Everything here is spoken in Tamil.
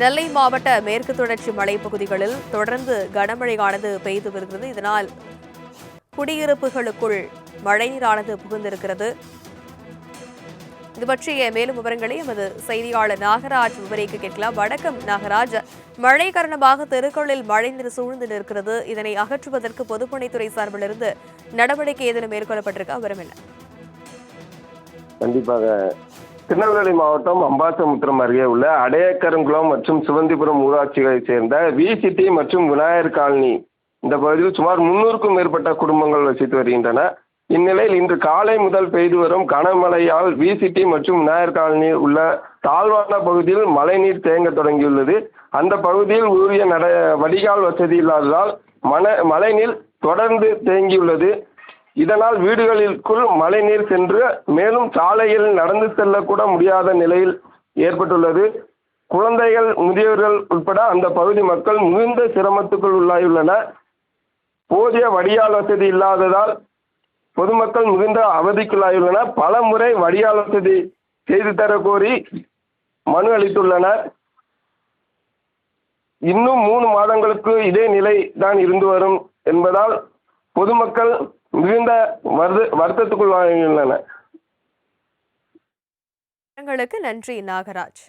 நெல்லை மாவட்ட மேற்கு தொடர்ச்சி மலைப்பகுதிகளில் தொடர்ந்து கனமழையானது பெய்து வருகிறது. இதனால் குடியிருப்புகளுக்குள் மழைநீரானது புகுந்திருக்கிறது. இது பற்றிய மேலும் விவரங்களை எமது செய்தியாளர் நாகராஜ் விவரிக்க கேட்கலாம். வணக்கம் நாகராஜ். மழை காரணமாக தெருக்களில் மழைநீர் சூழ்ந்து நிற்கிறது. இதனை அகற்றுவதற்கு பொதுப்பணித்துறை சார்பிலிருந்து நடவடிக்கை ஏதேனும் மேற்கொள்ளப்பட்டிருக்கா? விவரம் என்ன? கண்டிப்பாக திருநெல்வேலி மாவட்டம் அம்பாசமுத்திரம் அருகே உள்ள அடையக்கருங்குளம் மற்றும் சிவந்திபுரம் ஊராட்சிகளைச் சேர்ந்த விசிடி மற்றும் விநாயகர் காலனி. இந்த பகுதியில் சுமார் முன்னூறுக்கும் மேற்பட்ட குடும்பங்கள் வசித்து வருகின்றன. இந்நிலையில் இன்று காலை முதல் பெய்து வரும் கனமழையால் விசிடி மற்றும் விநாயகர் காலனி உள்ள தாழ்வான பகுதியில் மழைநீர் தேங்க தொடங்கியுள்ளது. அந்த பகுதியில் உரிய நட வடிகால் வசதி இல்லாததால் மன மழைநீர் தொடர்ந்து தேங்கியுள்ளது. இதனால் வீடுகளிற்குள் மழைநீர் சென்று மேலும் சாலையில் நடந்து செல்லக்கூட முடியாத நிலையில் ஏற்பட்டுள்ளது. குழந்தைகள் முதியவர்கள் உட்பட அந்த பகுதி மக்கள் மிகுந்த சிரமத்துக்குள் உள்ளாயுள்ளனர் போதிய வடிகால் வசதி இல்லாததால் பொதுமக்கள் மிகுந்த அவதிக்குள்ளாயுள்ளனர் பல முறை வடிகால் வசதி செய்து தர கோரி மனு அளித்துள்ளனர். இன்னும் மூணு மாதங்களுக்கு இதே நிலை தான் இருந்து வரும் என்பதால் பொதுமக்கள் மிகுந்த வருத வருத்தத்துக்குள்ளாகியுள்ளனர் விவரங்களுக்கு நன்றி நாகராஜ்.